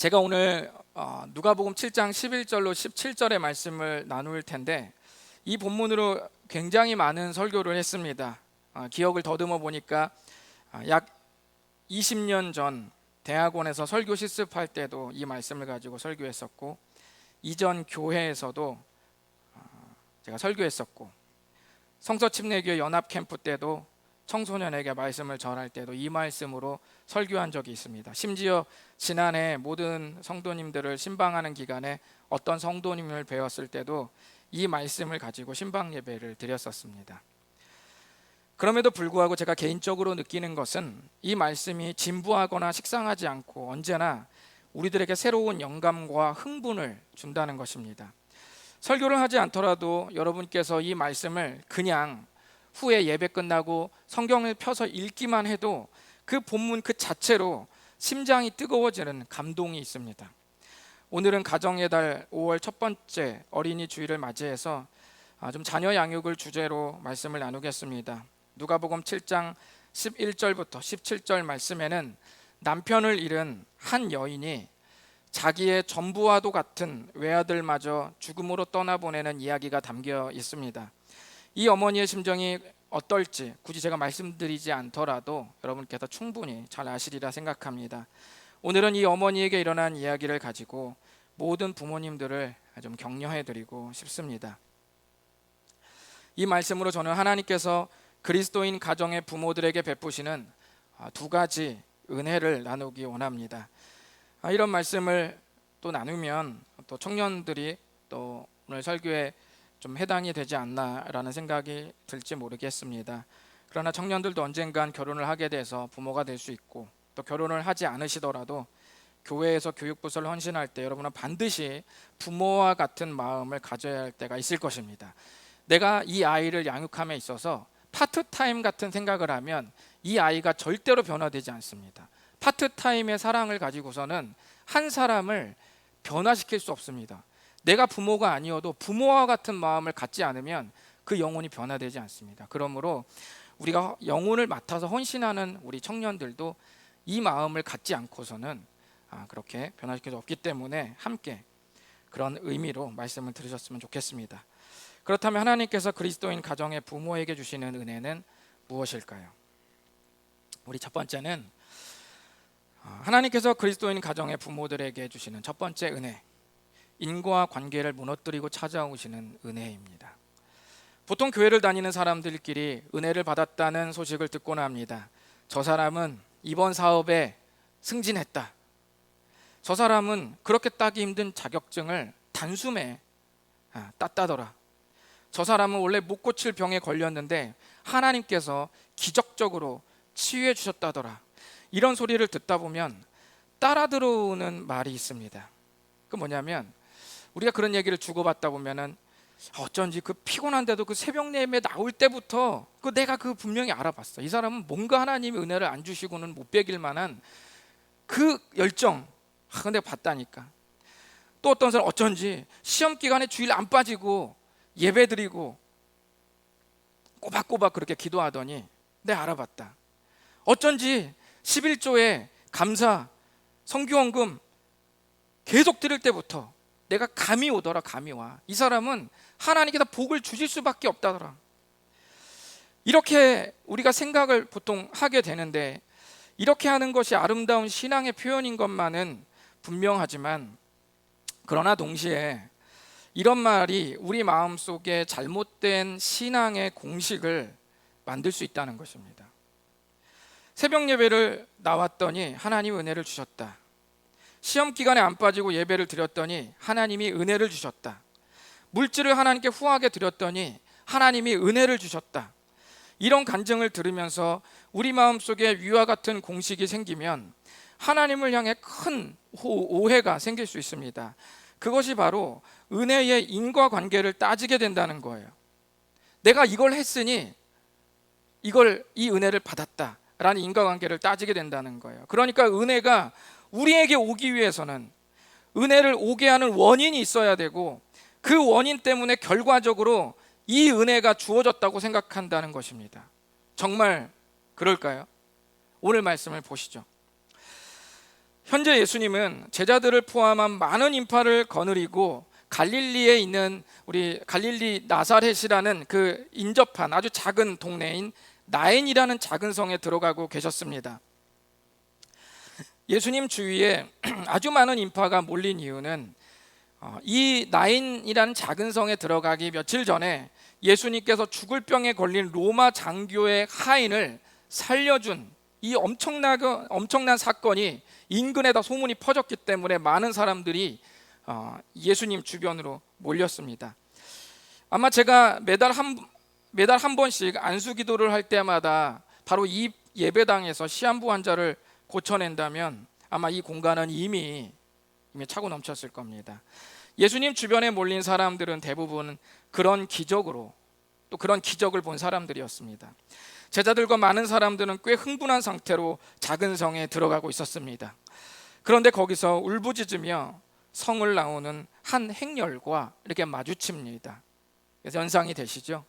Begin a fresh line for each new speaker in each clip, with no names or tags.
제가 오늘 어, 누가복음 7장 11절로 17절의 말씀을 나눌 텐데 이 본문으로 굉장히 많은 설교를 했습니다. 어, 기억을 더듬어 보니까 어, 약 20년 전 대학원에서 설교 실습할 때도 이 말씀을 가지고 설교했었고 이전 교회에서도 어, 제가 설교했었고 성서 침례교회 연합 캠프 때도 청소년에게 말씀을 전할 때도 이 말씀으로 설교한 적이 있습니다. 심지어 지난해 모든 성도님들을 신방하는 기간에 어떤 성도님을 배웠을 때도 이 말씀을 가지고 신방 예배를 드렸었습니다. 그럼에도 불구하고 제가 개인적으로 느끼는 것은 이 말씀이 진부하거나 식상하지 않고 언제나 우리들에게 새로운 영감과 흥분을 준다는 것입니다. 설교를 하지 않더라도 여러분께서 이 말씀을 그냥 후에 예배 끝나고 성경을 펴서 읽기만 해도 그 본문 그 자체로 심장이 뜨거워지는 감동이 있습니다. 오늘은 가정의 달 5월 첫 번째 어린이 주일을 맞이해서 아, 좀 자녀 양육을 주제로 말씀을 나누겠습니다. 누가복음 7장 11절부터 17절 말씀에는 남편을 잃은 한 여인이 자기의 전부와도 같은 외아들마저 죽음으로 떠나보내는 이야기가 담겨 있습니다. 이 어머니의 심정이 어떨지 굳이 제가 말씀드리지 않더라도 여러분께서 충분히 잘 아시리라 생각합니다. 오늘은 이 어머니에게 일어난 이야기를 가지고 모든 부모님들을 좀 격려해 드리고 싶습니다. 이 말씀으로 저는 하나님께서 그리스도인 가정의 부모들에게 베푸시는 아, 두 가지 은혜를 나누기 원합니다. 아, 이런 말씀을 또 나누면 또 청년들이 또 오늘 설교에 좀 해당이 되지 않나라는 생각이 들지 모르겠습니다. 그러나 청년들도 언젠간 결혼을 하게 돼서 부모가 될 수 있고 또 결혼을 하지 않으시더라도 교회에서 교육부서를 헌신할 때 여러분은 반드시 부모와 같은 마음을 가져야 할 때가 있을 것입니다. 내가 이 아이를 양육함에 있어서 파트타임 같은 생각을 하면 이 아이가 절대로 변화되지 않습니다. 파트타임의 사랑을 가지고서는 한 사람을 변화시킬 수 없습니다. 내가 부모가 아니어도 부모와 같은 마음을 갖지 않으면 그 영혼이 변화되지 않습니다. 그러므로 우리가 영혼을 맡아서 헌신하는 우리 청년들도 이 마음을 갖지 않고서는 아, 그렇게 변화시킬 수 없기 때문에 함께 그런 의미로 말씀을 들으셨으면 좋겠습니다. 그렇다면 하나님께서 그리스도인 가정의 부모에게 주시는 은혜는 무엇일까요? 우리 첫 번째는 아, 하나님께서 그리스도인 가정의 부모들에게 주시는 첫 번째 은혜 인과 관계를 무너뜨리고 찾아오시는 은혜입니다. 보통 교회를 다니는 사람들끼리 은혜를 받았다는 소식을 듣고나 합니다. 저 사람은 이번 사업에 승진했다. 저 사람은 그렇게 따기 힘든 자격증을 단숨에 아, 땄다더라. 저 사람은 원래 못 고칠 병에 걸렸는데 하나님께서 기적적으로 치유해 주셨다더라. 이런 소리를 듣다 보면 따라 들어오는 말이 있습니다. 그 뭐냐면 우리가 그런 얘기를 주고받다 보면은 어쩐지 그 피곤한데도 그 새벽 예배 나올 때부터 그 내가 그 분명히 알아봤어. 이 사람은 뭔가 하나님이 은혜를 안 주시고는 못 베길 만한 그 열정. 아, 근데 봤다니까. 또 어떤 사람 어쩐지 시험 기간에 주일 안 빠지고 예배 드리고 꼬박꼬박 그렇게 기도하더니 내 알아봤다. 어쩐지 11조에 감사 성교원금 계속 드릴 때부터 내가 감이 오더라 감이 와. 이 사람은 하나님께서 복을 주실 수밖에 없다더라. 이렇게 우리가 생각을 보통 하게 되는데 이렇게 하는 것이 아름다운 신앙의 표현인 것만은 분명하지만 그러나 동시에 이런 말이 우리 마음 속에 잘못된 신앙의 공식을 만들 수 있다는 것입니다. 새벽 예배를 나왔더니 하나님 은혜를 주셨다. 시험 기간에 안 빠지고 예배를 드렸더니 하나님이 은혜를 주셨다. 물질을 하나님께 후하게 드렸더니 하나님이 은혜를 주셨다. 이런 간증을 들으면서 우리 마음속에 위와 같은 공식이 생기면 하나님을 향해 큰 오해가 생길 수 있습니다. 그것이 바로 은혜의 인과 관계를 따지게 된다는 거예요. 내가 이걸 했으니 이걸 이 은혜를 받았다라는 인과 관계를 따지게 된다는 거예요. 그러니까 은혜가 우리에게 오기 위해서는 은혜를 오게 하는 원인이 있어야 되고 그 원인 때문에 결과적으로 이 은혜가 주어졌다고 생각한다는 것입니다. 정말 그럴까요? 오늘 말씀을 보시죠. 현재 예수님은 제자들을 포함한 많은 인파를 거느리고 갈릴리에 있는 우리 갈릴리 나사렛이라는 그 인접한 아주 작은 동네인 나인이라는 작은 성에 들어가고 계셨습니다. 예수님 주위에 아주 많은 인파가 몰린 이유는 어, 이 나인이라는 작은 성에 들어가기 며칠 전에 예수님께서 죽을 병에 걸린 로마 장교의 하인을 살려준 이 엄청나고 엄청난 사건이 인근에다 소문이 퍼졌기 때문에 많은 사람들이 어, 예수님 주변으로 몰렸습니다. 아마 제가 매달 한 매달 한 번씩 안수 기도를 할 때마다 바로 이 예배당에서 시한부 환자를 고쳐낸다면 아마 이 공간은 이미 이미 차고 넘쳤을 겁니다. 예수님 주변에 몰린 사람들은 대부분 그런 기적으로 또 그런 기적을 본 사람들이었습니다. 제자들과 많은 사람들은 꽤 흥분한 상태로 작은 성에 들어가고 있었습니다. 그런데 거기서 울부짖으며 성을 나오는 한 행렬과 이렇게 마주칩니다. 그래서 연상이 되시죠?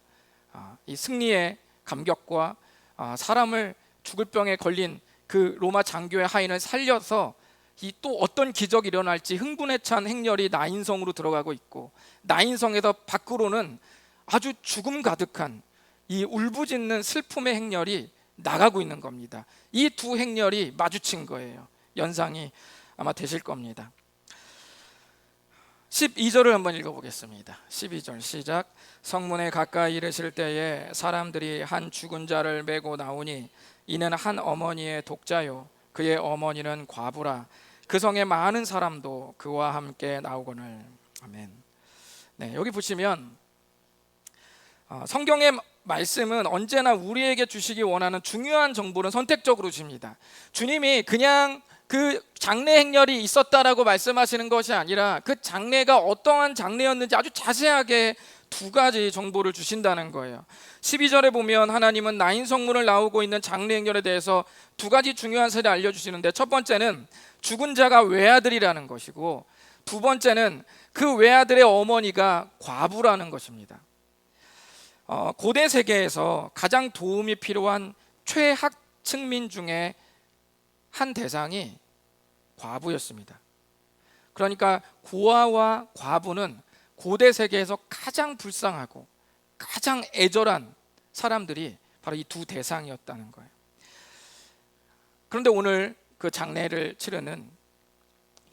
아, 이 승리의 감격과 아, 사람을 죽을 병에 걸린 그 로마 장교의 하인을 살려서 이 또 어떤 기적이 일어날지 흥분에 찬 행렬이 나인성으로 들어가고 있고 나인성에서 밖으로는 아주 죽음 가득한 이 울부짖는 슬픔의 행렬이 나가고 있는 겁니다. 이 두 행렬이 마주친 거예요. 연상이 아마 되실 겁니다. 12절을 한번 읽어보겠습니다. 12절 시작. 성문에 가까이 이르실 때에 사람들이 한 죽은 자를 메고 나오니 이는 한 어머니의 독자요 그의 어머니는 과부라 그 성에 많은 사람도 그와 함께 나오거늘 아멘. 네 여기 보시면 어, 성경의 말씀은 언제나 우리에게 주시기 원하는 중요한 정보를 선택적으로 줍니다. 주님이 그냥 그 장례 행렬이 있었다라고 말씀하시는 것이 아니라 그 장례가 어떠한 장례였는지 아주 자세하게 두 가지 정보를 주신다는 거예요. 12절에 보면 하나님은 나인 성문을 나오고 있는 장례 행렬에 대해서 두 가지 중요한 사실을 알려 주시는데 첫 번째는 죽은 자가 외아들이라는 것이고 두 번째는 그 외아들의 어머니가 과부라는 것입니다. 어, 고대 세계에서 가장 도움이 필요한 최하층민 중에 한 대상이 과부였습니다. 그러니까 고아와 과부는 고대 세계에서 가장 불쌍하고 가장 애절한 사람들이 바로 이 두 대상이었다는 거예요. 그런데 오늘 그 장례를 치르는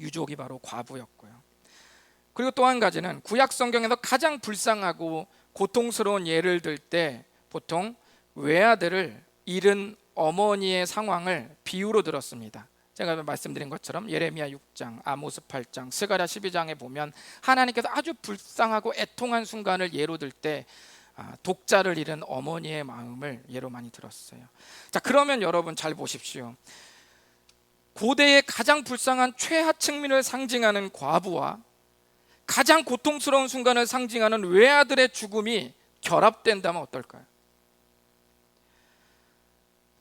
유족이 바로 과부였고요. 그리고 또 한 가지는 구약 성경에서 가장 불쌍하고 고통스러운 예를 들 때 보통 외아들을 잃은 어머니의 상황을 비유로 들었습니다. 제가 말씀드린 것처럼 예레미야 6장, 아모스 8장, 스가랴 12장에 보면 하나님께서 아주 불쌍하고 애통한 순간을 예로 들때 아, 독자를 잃은 어머니의 마음을 예로 많이 들었어요. 자, 그러면 여러분 잘 보십시오. 고대의 가장 불쌍한 최하층민을 상징하는 과부와 가장 고통스러운 순간을 상징하는 외아들의 죽음이 결합된다면 어떨까요?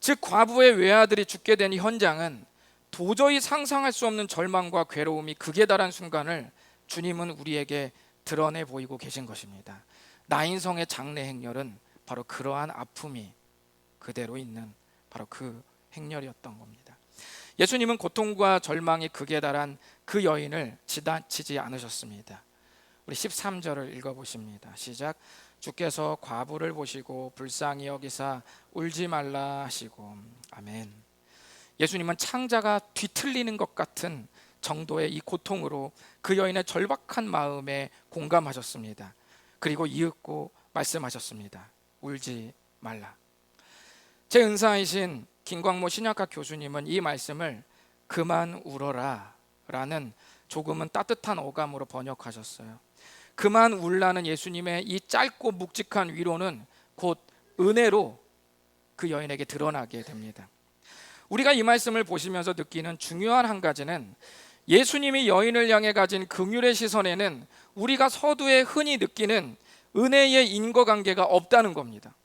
즉 과부의 외아들이 죽게 된 현장은 도저히 상상할 수 없는 절망과 괴로움이 극에 달한 순간을 주님은 우리에게 드러내 보이고 계신 것입니다. 나인성의 장례 행렬은 바로 그러한 아픔이 그대로 있는 바로 그 행렬이었던 겁니다. 예수님은 고통과 절망이 극에 달한 그 여인을 지나치지 않으셨습니다. 우리 13절을 읽어 보십니다. 시작. 주께서 과부를 보시고 불쌍히 여기사 울지 말라 하시고 아멘. 예수님은 창자가 뒤틀리는 것 같은 정도의 이 고통으로 그 여인의 절박한 마음에 공감하셨습니다. 그리고 이윽고 말씀하셨습니다. 울지 말라. 제 은사이신 김광모 신약학 교수님은 이 말씀을 그만 울어라 라는 조금은 따뜻한 어감으로 번역하셨어요. 그만 울라는 예수님의 이 짧고 묵직한 위로는 곧 은혜로 그 여인에게 드러나게 됩니다. 우리가 이 말씀을 보시면서 느끼는 중요한 한 가지는 예수님이 여인을 향해 가진 긍휼의 시선에는 우리가 서두에 흔히 느끼는 은혜의 인과관계가 없다는 겁니다.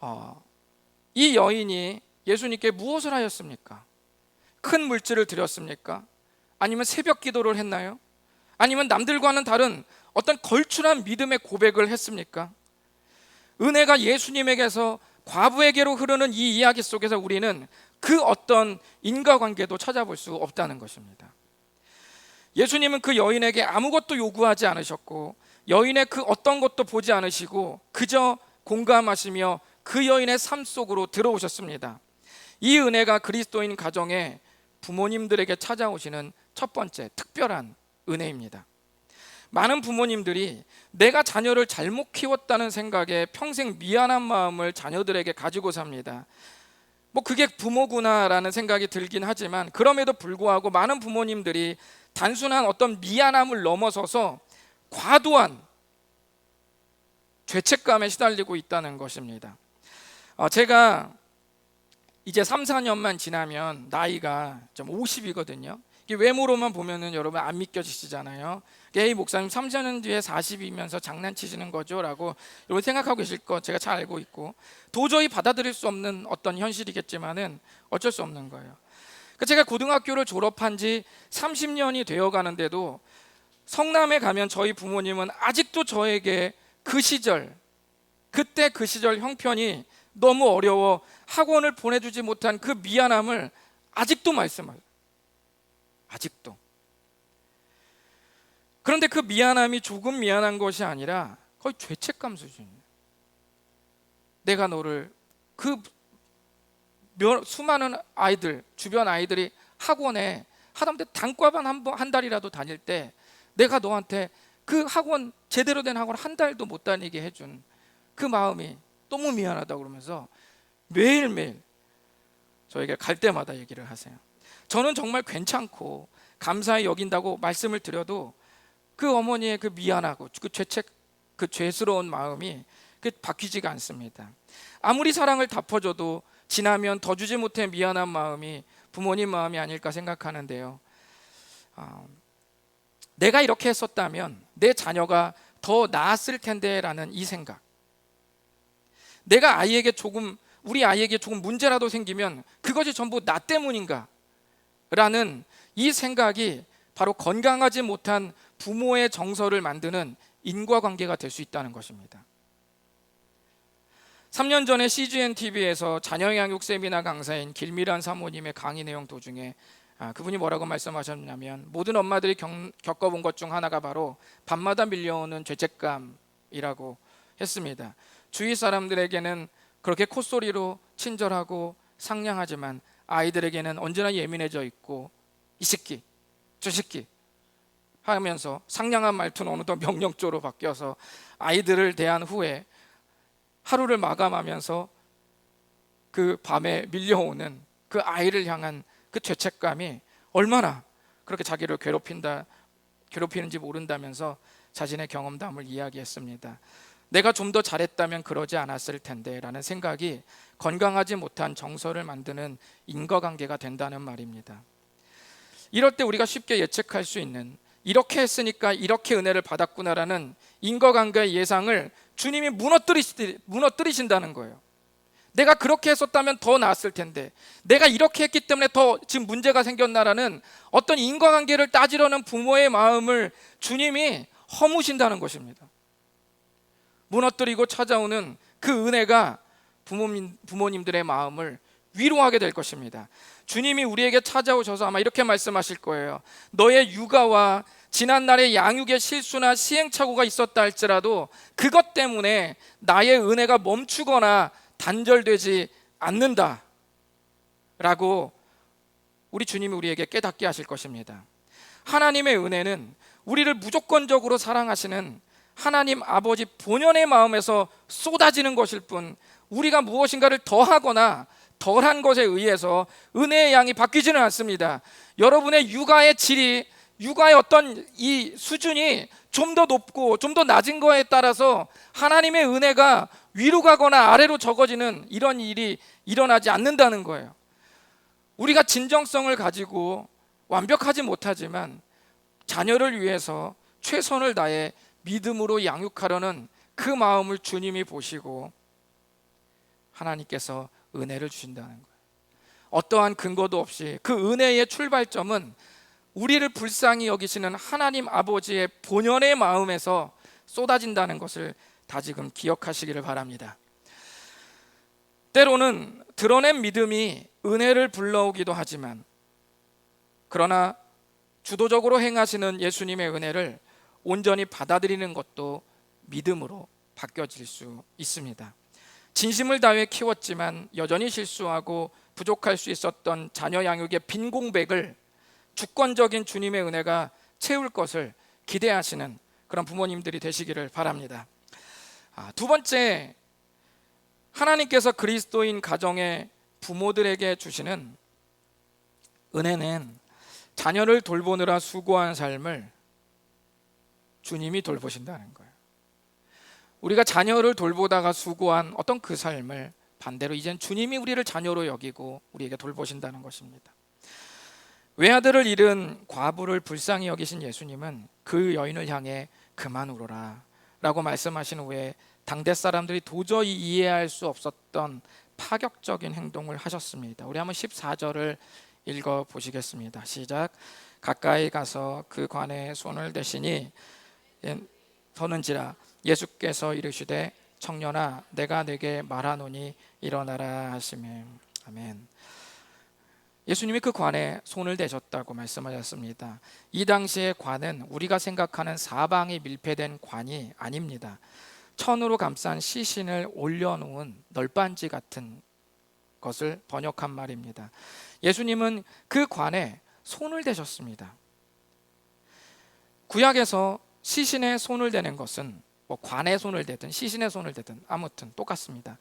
어, 이 여인이 예수님께 무엇을 하였습니까? 큰 물질을 드렸습니까? 아니면 새벽 기도를 했나요? 아니면 남들과는 다른 어떤 걸출한 믿음의 고백을 했습니까? 은혜가 예수님에게서 과부에게로 흐르는 이 이야기 속에서 우리는 그 어떤 인과관계도 찾아볼 수 없다는 것입니다. 예수님은 그 여인에게 아무것도 요구하지 않으셨고 여인의 그 어떤 것도 보지 않으시고 그저 공감하시며 그 여인의 삶 속으로 들어오셨습니다. 이 은혜가 그리스도인 가정에 부모님들에게 찾아오시는 첫 번째 특별한 은혜입니다. 많은 부모님들이 내가 자녀를 잘못 키웠다는 생각에 평생 미안한 마음을 자녀들에게 가지고 삽니다. 뭐 그게 부모구나라는 생각이 들긴 하지만 그럼에도 불구하고 많은 부모님들이 단순한 어떤 미안함을 넘어서서 과도한 죄책감에 시달리고 있다는 것입니다. 어, 제가 이제 3, 4년만 지나면 나이가 좀 50이거든요. 외모로만 보면은 여러분 안 믿겨지시잖아요. 게이 목사님 3, 4년 뒤에 40이면서 장난치시는 거죠라고 여러분 생각하고 계실 거 제가 잘 알고 있고 도저히 받아들일 수 없는 어떤 현실이겠지만은 어쩔 수 없는 거예요. 그 제가 고등학교를 졸업한 지 30년이 되어 가는데도 성남에 가면 저희 부모님은 아직도 저에게 그 시절 그때 그 시절 형편이 너무 어려워 학원을 보내주지 못한 그 미안함을 아직도 말씀하세요. 아직도. 그런데 그 미안함이 조금 미안한 것이 아니라 거의 죄책감 수준이에요. 내가 너를 그 수많은 아이들 주변 아이들이 학원에 하다못해 단과반 한, 번, 한 달이라도 다닐 때 내가 너한테 그 학원 제대로 된 학원 한 달도 못 다니게 해준 그 마음이 너무 미안하다 그러면서 매일매일 저에게 갈 때마다 얘기를 하세요. 저는 정말 괜찮고 감사히 여긴다고 말씀을 드려도 그 어머니의 그 미안하고 그 죄책 그 죄스러운 마음이 그 바뀌지가 않습니다. 아무리 사랑을 다 퍼줘도 지나면 더 주지 못해 미안한 마음이 부모님 마음이 아닐까 생각하는데요. 어, 내가 이렇게 했었다면 내 자녀가 더 나았을 텐데라는 이 생각. 내가 아이에게 조금 우리 아이에게 조금 문제라도 생기면 그것이 전부 나 때문인가? 라는 이 생각이 바로 건강하지 못한 부모의 정서를 만드는 인과관계가 될 수 있다는 것입니다. 3년 전에 CGN TV에서 자녀 양육 세미나 강사인 길미란 사모님의 강의 내용 도중에 아, 그분이 뭐라고 말씀하셨냐면 모든 엄마들이 겪, 겪어본 것 중 하나가 바로 밤마다 밀려오는 죄책감이라고 했습니다. 주위 사람들에게는 그렇게 콧소리로 친절하고 상냥하지만 아이들에게는 언제나 예민해져 있고 이 새끼, 저 새끼 하면서 상냥한 말투는 어느덧 명령조로 바뀌어서 아이들을 대한 후에 하루를 마감하면서 그 밤에 밀려오는 그 아이를 향한 그 죄책감이 얼마나 그렇게 자기를 괴롭힌다 괴롭히는지 모른다면서 자신의 경험담을 이야기했습니다. 내가 좀 더 잘했다면 그러지 않았을 텐데라는 생각이 건강하지 못한 정서를 만드는 인과관계가 된다는 말입니다. 이럴 때 우리가 쉽게 예측할 수 있는 이렇게 했으니까 이렇게 은혜를 받았구나라는 인과관계의 예상을 주님이 무너뜨리시, 무너뜨리신다는 거예요. 내가 그렇게 했었다면 더 나았을 텐데, 내가 이렇게 했기 때문에 더 지금 문제가 생겼나라는 어떤 인과관계를 따지려는 부모의 마음을 주님이 허무신다는 것입니다. 무너뜨리고 찾아오는 그 은혜가 부모님, 부모님들의 마음을 위로하게 될 것입니다. 주님이 우리에게 찾아오셔서 아마 이렇게 말씀하실 거예요. 너의 육아와 지난날의 양육의 실수나 시행착오가 있었다 할지라도 그것 때문에 나의 은혜가 멈추거나 단절되지 않는다. 라고 우리 주님이 우리에게 깨닫게 하실 것입니다. 하나님의 은혜는 우리를 무조건적으로 사랑하시는 하나님 아버지 본연의 마음에서 쏟아지는 것일 뿐 우리가 무엇인가를 더하거나 덜한 것에 의해서 은혜의 양이 바뀌지는 않습니다. 여러분의 육아의 질이 육아의 어떤 이 수준이 좀 더 높고 좀 더 낮은 거에 따라서 하나님의 은혜가 위로 가거나 아래로 적어지는 이런 일이 일어나지 않는다는 거예요. 우리가 진정성을 가지고 완벽하지 못하지만 자녀를 위해서 최선을 다해 믿음으로 양육하려는 그 마음을 주님이 보시고 하나님께서 은혜를 주신다는 거예요. 어떠한 근거도 없이 그 은혜의 출발점은 우리를 불쌍히 여기시는 하나님 아버지의 본연의 마음에서 쏟아진다는 것을 다지금 기억하시기를 바랍니다. 때로는 드러낸 믿음이 은혜를 불러오기도 하지만 그러나 주도적으로 행하시는 예수님의 은혜를 온전히 받아들이는 것도 믿음으로 바뀌어질 수 있습니다. 진심을 다해 키웠지만 여전히 실수하고 부족할 수 있었던 자녀 양육의 빈 공백을 주권적인 주님의 은혜가 채울 것을 기대하시는 그런 부모님들이 되시기를 바랍니다. 아, 두 번째, 하나님께서 그리스도인 가정의 부모들에게 주시는 은혜는 자녀를 돌보느라 수고한 삶을 주님이 돌보신다는 거예요. 우리가 자녀를 돌보다가 수고한 어떤 그 삶을 반대로 이젠 주님이 우리를 자녀로 여기고 우리에게 돌보신다는 것입니다. 외아들을 잃은 과부를 불쌍히 여기신 예수님은 그 여인을 향해 그만 울어라 라고 말씀하신 후에 당대 사람들이 도저히 이해할 수 없었던 파격적인 행동을 하셨습니다. 우리 한번 14절을 읽어 보시겠습니다. 시작. 가까이 가서 그 관에 손을 대시니 예, 서는지라 예수께서 이르시되 청년아 내가 내게 말하노니 일어나라 하시매 아멘. 예수님이 그 관에 손을 대셨다고 말씀하셨습니다. 이 당시의 관은 우리가 생각하는 사방이 밀폐된 관이 아닙니다. 천으로 감싼 시신을 올려놓은 널빤지 같은 것을 번역한 말입니다. 예수님은 그 관에 손을 대셨습니다. 구약에서 시신에 손을 대는 것은 뭐 관에 손을 대든 시신에 손을 대든 아무튼 똑같습니다.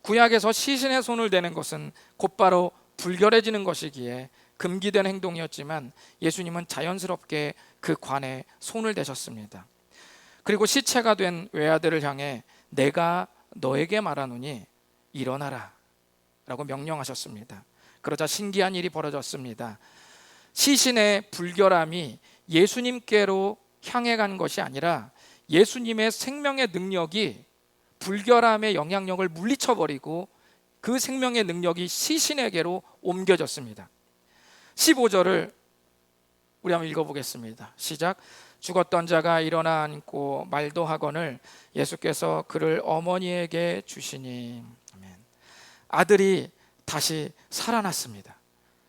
구약에서 시신에 손을 대는 것은 곧바로 불결해지는 것이기에 금기된 행동이었지만 예수님은 자연스럽게 그 관에 손을 대셨습니다. 그리고 시체가 된 외아들을 향해 내가 너에게 말하노니 일어나라 라고 명령하셨습니다. 그러자 신기한 일이 벌어졌습니다. 시신의 불결함이 예수님께로 향해 간 것이 아니라 예수님의 생명의 능력이 불결함의 영향력을 물리쳐 버리고 그 생명의 능력이 시신에게로 옮겨졌습니다. 15절을 우리 한번 읽어보겠습니다. 시작. 죽었던 자가 일어나 앉고 말도 하거늘 예수께서 그를 어머니에게 주시니 아멘. 아들이 다시 살아났습니다.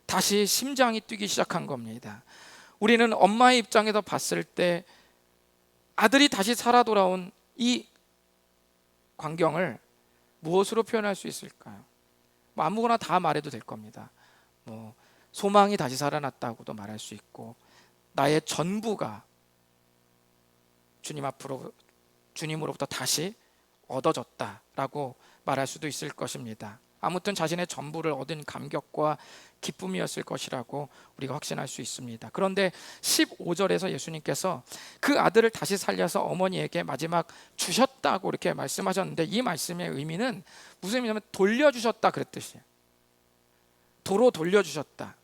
다시 심장이 뛰기 시작한 겁니다. 우리는 엄마의 입장에서 봤을 때 아들이 다시 살아 돌아온 이 광경을 무엇으로 표현할 수 있을까요? 뭐 아무거나 다 말해도 될 겁니다. 뭐 소망이 다시 살아났다고도 말할 수 있고 나의 전부가 주님 앞으로 주님으로부터 다시 얻어졌다라고 말할 수도 있을 것입니다. 아무튼 자신의 전부를 얻은 감격과 기쁨이었을 것이라고 우리가 확신할 수 있습니다. 그런데 15절에서 예수님께서 그 아들을 다시 살려서 어머니에게 마지막 주셨다고 이렇게 말씀하셨는데 이 말씀의 의미는 무슨 의미냐면 돌려주셨다 그랬듯이에요. 도로 돌려주셨다.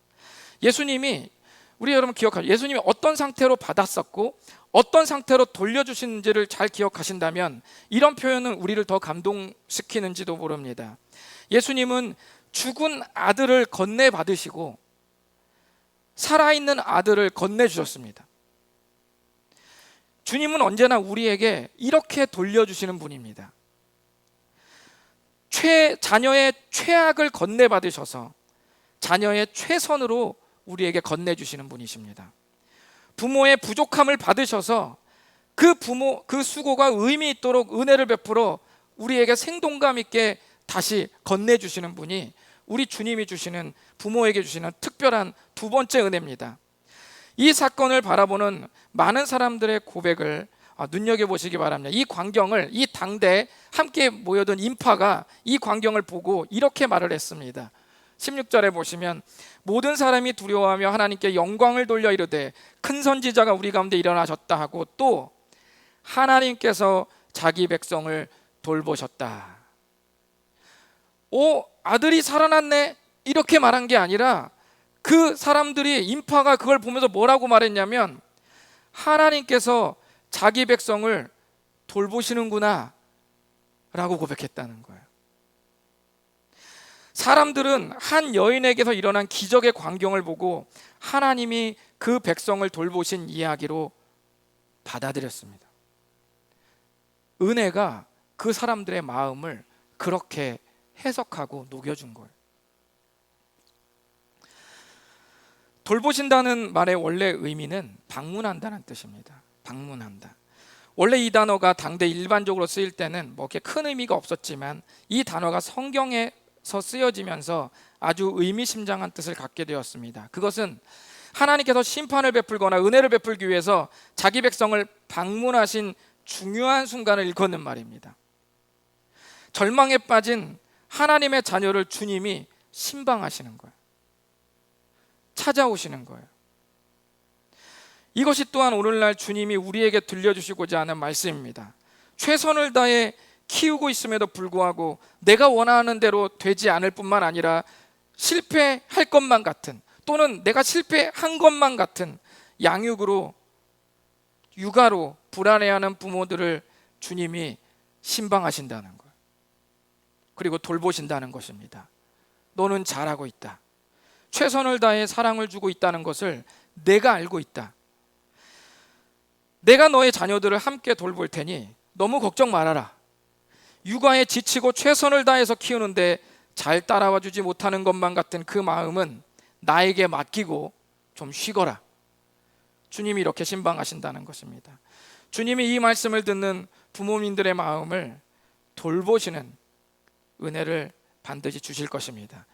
예수님이 우리 여러분 기억하죠? 예수님이 어떤 상태로 받았었고 어떤 상태로 돌려주시는지를 잘 기억하신다면 이런 표현은 우리를 더 감동시키는지도 모릅니다. 예수님은 죽은 아들을 건네 받으시고 살아있는 아들을 건네 주셨습니다. 주님은 언제나 우리에게 이렇게 돌려주시는 분입니다. 최, 자녀의 최악을 건네 받으셔서 자녀의 최선으로 우리에게 건네 주시는 분이십니다. 부모의 부족함을 받으셔서 그 부모 그 수고가 의미 있도록 은혜를 베풀어 우리에게 생동감 있게 다시 건네 주시는 분이 우리 주님이 주시는 부모에게 주시는 특별한 두 번째 은혜입니다. 이 사건을 바라보는 많은 사람들의 고백을 아, 눈여겨 보시기 바랍니다. 이 광경을 이 당대 함께 모여든 인파가 이 광경을 보고 이렇게 말을 했습니다. 16절에 보시면 모든 사람이 두려워하며 하나님께 영광을 돌려 이르되 큰 선지자가 우리 가운데 일어나셨다 하고 또 하나님께서 자기 백성을 돌보셨다. 오 아들이 살아났네 이렇게 말한 게 아니라 그 사람들이 인파가 그걸 보면서 뭐라고 말했냐면 하나님께서 자기 백성을 돌보시는구나 라고 고백했다는 거예요. 사람들은 한 여인에게서 일어난 기적의 광경을 보고 하나님이 그 백성을 돌보신 이야기로 받아들였습니다. 은혜가 그 사람들의 마음을 그렇게 해석하고 녹여준 거예요. 돌보신다는 말의 원래 의미는 방문한다는 뜻입니다. 방문한다. 원래 이 단어가 당대 일반적으로 쓰일 때는 뭐 이렇게 큰 의미가 없었지만 이 단어가 성경에서 쓰여지면서 아주 의미심장한 뜻을 갖게 되었습니다. 그것은 하나님께서 심판을 베풀거나 은혜를 베풀기 위해서 자기 백성을 방문하신 중요한 순간을 일컫는 말입니다. 절망에 빠진 하나님의 자녀를 주님이 신방하시는 거예요. 찾아오시는 거예요. 이것이 또한 오늘날 주님이 우리에게 들려주시고자 하는 말씀입니다. 최선을 다해 키우고 있음에도 불구하고 내가 원하는 대로 되지 않을 뿐만 아니라 실패할 것만 같은 또는 내가 실패한 것만 같은 양육으로 육아로 불안해하는 부모들을 주님이 신방하신다는 거예요. 그리고 돌보신다는 것입니다. 너는 잘하고 있다. 최선을 다해 사랑을 주고 있다는 것을 내가 알고 있다. 내가 너의 자녀들을 함께 돌볼 테니 너무 걱정 말아라. 육아에 지치고 최선을 다해서 키우는데 잘 따라와 주지 못하는 것만 같은 그 마음은 나에게 맡기고 좀 쉬거라. 주님이 이렇게 신방하신다는 것입니다. 주님이 이 말씀을 듣는 부모님들의 마음을 돌보시는 은혜를 반드시 주실 것입니다.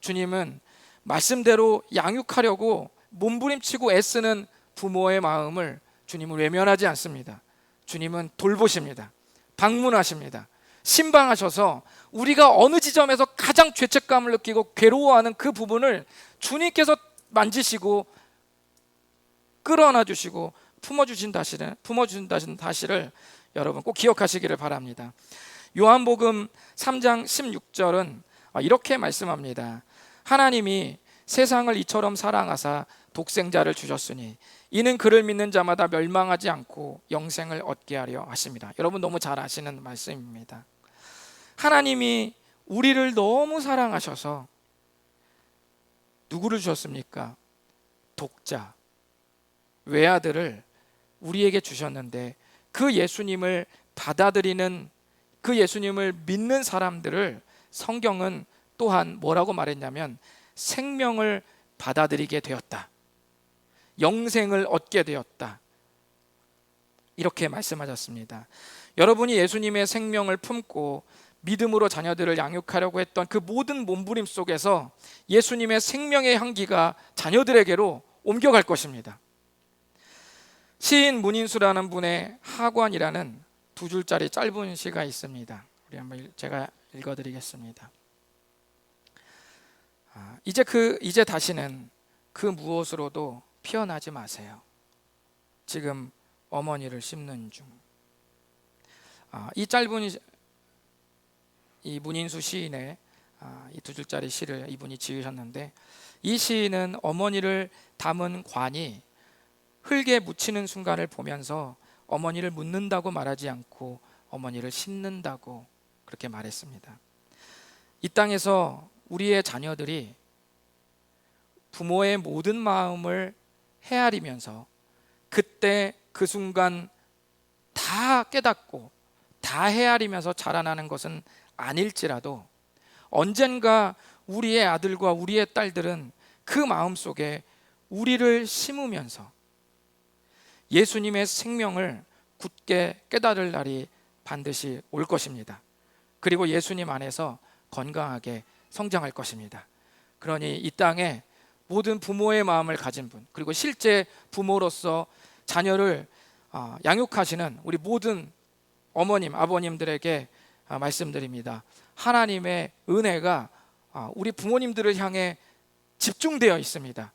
주님은 말씀대로 양육하려고 몸부림치고 애쓰는 부모의 마음을 주님은 외면하지 않습니다. 주님은 돌보십니다. 방문하십니다. 신방하셔서 우리가 어느 지점에서 가장 죄책감을 느끼고 괴로워하는 그 부분을 주님께서 만지시고 끌어안아 주시고 품어 주신 다 시를 품어 주신다는 사실을 여러분 꼭 기억하시기를 바랍니다. 요한복음 3장 16절은 이렇게 말씀합니다. 하나님이 세상을 이처럼 사랑하사 독생자를 주셨으니 이는 그를 믿는 자마다 멸망하지 않고 영생을 얻게 하려 하십니다. 여러분 너무 잘 아시는 말씀입니다. 하나님이 우리를 너무 사랑하셔서 누구를 주셨습니까? 독자 외아들을 우리에게 주셨는데 그 예수님을 받아들이는 그 예수님을 믿는 사람들을 성경은 또한 뭐라고 말했냐면 생명을 받아들이게 되었다. 영생을 얻게 되었다. 이렇게 말씀하셨습니다. 여러분이 예수님의 생명을 품고 믿음으로 자녀들을 양육하려고 했던 그 모든 몸부림 속에서 예수님의 생명의 향기가 자녀들에게로 옮겨갈 것입니다. 시인 문인수라는 분의 하관이라는 두 줄짜리 짧은 시가 있습니다. 우리 한번 제가 읽어드리겠습니다. 아, 이제 그 이제 다시는 그 무엇으로도 피어나지 마세요. 지금 어머니를 씹는 중. 아, 이 짧은 이 문인수 시인의 아, 이두 줄짜리 시를 이분이 지으셨는데 이 시인은 어머니를 담은 관이 흙에 묻히는 순간을 보면서 어머니를 묻는다고 말하지 않고 어머니를 씹는다고 그렇게 말했습니다. 이 땅에서 우리의 자녀들이 부모의 모든 마음을 헤아리면서 그때 그 순간 다 깨닫고 다 헤아리면서 자라나는 것은 아닐지라도 언젠가 우리의 아들과 우리의 딸들은 그 마음 속에 우리를 심으면서 예수님의 생명을 굳게 깨달을 날이 반드시 올 것입니다. 그리고 예수님 안에서 건강하게 성장할 것입니다. 그러니 이 땅에 모든 부모의 마음을 가진 분 그리고 실제 부모로서 자녀를 아, 양육하시는 우리 모든 어머님 아버님들에게 아, 말씀드립니다. 하나님의 은혜가 아, 우리 부모님들을 향해 집중되어 있습니다.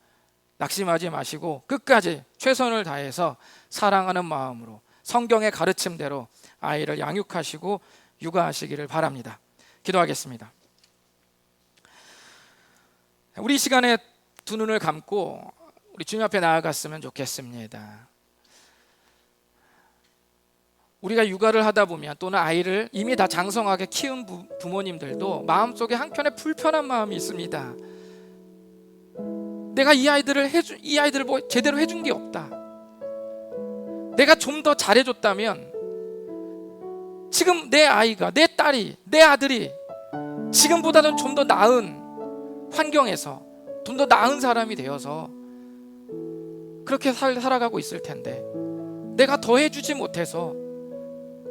낙심하지 마시고 끝까지 최선을 다해서 사랑하는 마음으로 성경의 가르침대로 아이를 양육하시고 육아하시기를 바랍니다. 기도하겠습니다. 우리 시간에 두 눈을 감고 우리 주님 앞에 나아갔으면 좋겠습니다. 우리가 육아를 하다 보면 또는 아이를 이미 다 장성하게 키운 부, 부모님들도 마음속에 한켠에 불편한 마음이 있습니다. 내가 이 아이들을 해주, 이 아이들을 뭐 제대로 해준 게 없다. 내가 좀 더 잘해줬다면 지금 내 아이가 내 딸이 내 아들이 지금보다는 좀 더 나은 환경에서 좀 더 나은 사람이 되어서 그렇게 살, 살아가고 있을 텐데 내가 더 해주지 못해서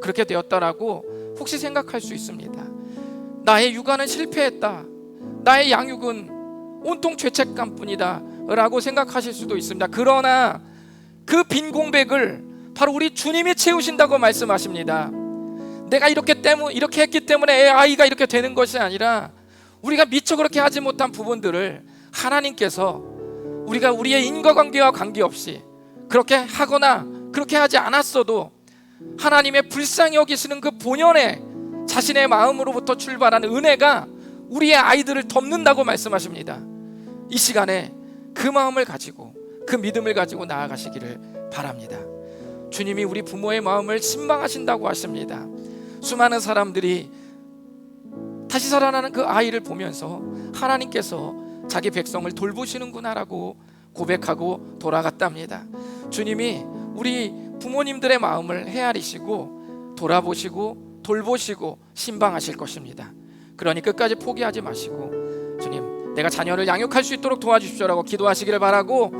그렇게 되었다라고 혹시 생각할 수 있습니다. 나의 육아는 실패했다. 나의 양육은 온통 죄책감뿐이다. 라고 생각하실 수도 있습니다. 그러나 그 빈 공백을 바로 우리 주님이 채우신다고 말씀하십니다. 내가 이렇게 때문 이렇게 했기 때문에 애 아이가 이렇게 되는 것이 아니라 우리가 미처 그렇게 하지 못한 부분들을 하나님께서 우리가 우리의 인과관계와 관계없이 그렇게 하거나 그렇게 하지 않았어도 하나님의 불쌍히 여기시는 그 본연의 자신의 마음으로부터 출발하는 은혜가 우리의 아이들을 덮는다고 말씀하십니다. 이 시간에 그 마음을 가지고 그 믿음을 가지고 나아가시기를 바랍니다. 주님이 우리 부모의 마음을 신방하신다고 하십니다. 수많은 사람들이 다시 살아나는 그 아이를 보면서 하나님께서 자기 백성을 돌보시는구나라고 고백하고 돌아갔답니다. 주님이 우리 부모님들의 마음을 헤아리시고 돌아보시고 돌보시고 신방하실 것입니다. 그러니 끝까지 포기하지 마시고 주님 내가 자녀를 양육할 수 있도록 도와주십시오라고 기도하시기를 바라고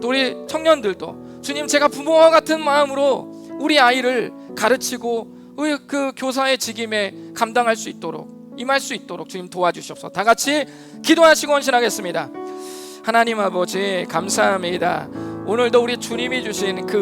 또 우리 청년들도 주님 제가 부모와 같은 마음으로 우리 아이를 가르치고 그- 그 교사의 직임에 감당할 수 있도록 임할 수 있도록 주님 도와주시옵소서. 다 같이 기도하시고 헌신하겠습니다. 하나님 아버지 감사합니다. 오늘도 우리 주님이 주신 그